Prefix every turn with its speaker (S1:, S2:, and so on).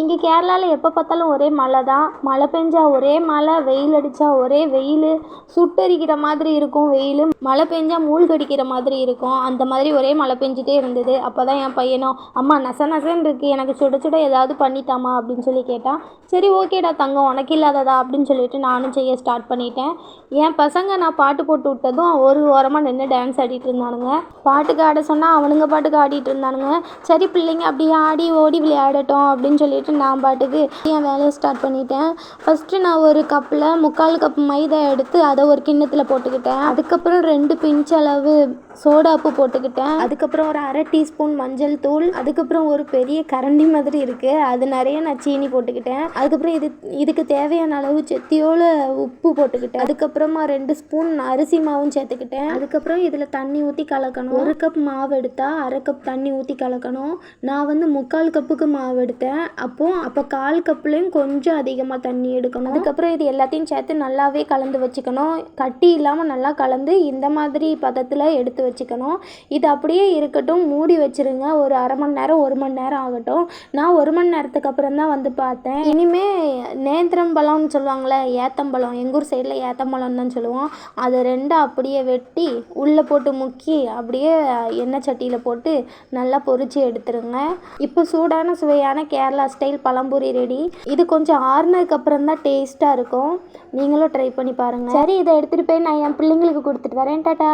S1: இங்கே கேரளாவில் எப்போ பார்த்தாலும் ஒரே மழை தான் மழை பெஞ்சா ஒரே மழை வெயில் அடித்தா ஒரே வெயில். சுட்டரிக்கிற மாதிரி இருக்கும் வெயில். மழை பெஞ்சா மூழ்கடிக்கிற மாதிரி இருக்கும். அந்த மாதிரி ஒரே மழை பெஞ்சிட்டே இருந்தது. அப்போ தான் என் பையனும் அம்மா நச நசன்னு இருக்குது எனக்கு சுட சுட ஏதாவது பண்ணித்தாம்மா அப்படின்னு சொல்லி கேட்டான். சரி ஓகேடா தங்கம். உனக்கு இல்லாததா? அப்படின்னு சொல்லிட்டு நானும் செய்ய ஸ்டார்ட் பண்ணிட்டேன். என் பசங்க நான் பாட்டு போட்டு விட்டதும் ஒரு ஓரமாக நின்று டான்ஸ் ஆடிட்டு இருந்தானுங்க. பாட்டுக்கு ஆட சொன்னால் அவனுங்க பாட்டுக்கு ஆடிட்டு இருந்தானுங்க. சரி பிள்ளைங்க அப்படியே ஆடி ஓடி விளையாடட்டும். அப்படின்னு சொல்லிட்டு நான் பாட்டுக்கு என் வேலையை ஸ்டார்ட் பண்ணிட்டேன். ஃபஸ்ட்டு நான் ஒரு கப்பில் முக்கால் கப் மைதா எடுத்து அதை ஒரு கிண்ணத்தில் போட்டுக்கிட்டேன். அதுக்கப்புறம் ரெண்டு பிஞ்ச் அளவு சோடாப்பு போட்டுக்கிட்டேன். அதுக்கப்புறம் ஒரு அரை டீஸ்பூன் மஞ்சள் தூள். அதுக்கப்புறம் ஒரு பெரிய கரண்டி மாதிரி இருக்குது அது நிறைய நான் சீனி போட்டுக்கிட்டேன். அதுக்கப்புறம் இது இதுக்கு தேவையான அளவு செத்தியோல உப்பு போட்டுக்கிட்டேன். அதுக்கப்புறமா ரெண்டு ஸ்பூன் அரிசி மாவும் சேர்த்துக்கிட்டேன். அதுக்கப்புறம் இதில் தண்ணி ஊற்றி கலக்கணும். ஒரு கப் மாவு எடுத்தால் அரை கப் தண்ணி ஊற்றி கலக்கணும். நான் வந்து முக்கால் கப்புக்கு மாவு எடுத்தேன். அப்போ அப்போ கால் கப்புலேயும் கொஞ்சம் அதிகமாக தண்ணி எடுக்கணும். அதுக்கப்புறம் இது எல்லாத்தையும் சேர்த்து நல்லாவே கலந்து வச்சுக்கணும். கட்டி இல்லாமல் நல்லா கலந்து இந்த மாதிரி பதத்தில் எடுத்து வச்சுக்கணும். இது அப்படியே இருக்கட்டும். மூடி வச்சிருங்க. ஒரு அரை மணி நேரம் ஒரு மணி நேரம் ஆகட்டும். நான் ஒரு மணி நேரத்துக்கு அப்புறம் தான் வந்து பார்த்தேன். இனிமே நேந்திரம்பழம்னு சொல்லுவாங்கள்ல ஏத்தம்பழம். எங்கள் ஊர் சைடில் ஏத்தம்பழம் தான் சொல்லுவோம். அதை ரெண்டும் அப்படியே வெட்டி உள்ளே போட்டு முக்கி அப்படியே எண்ணெய் சட்டியில் போட்டு நல்லா பொரித்து எடுத்துருங்க. இப்போ சூடான சுவையான கேரளா ஸ்டைல் பழம்பூரி ரெடி இது கொஞ்சம் ஆறுனதுக்கப்புறம் தான் டேஸ்ட்டாக இருக்கும். நீங்களும் ட்ரை பண்ணி பாருங்கள் சரி இதை எடுத்துகிட்டு போய் நான் என் பிள்ளைங்களுக்கு கொடுத்துட்டு வரேன். டாட்டா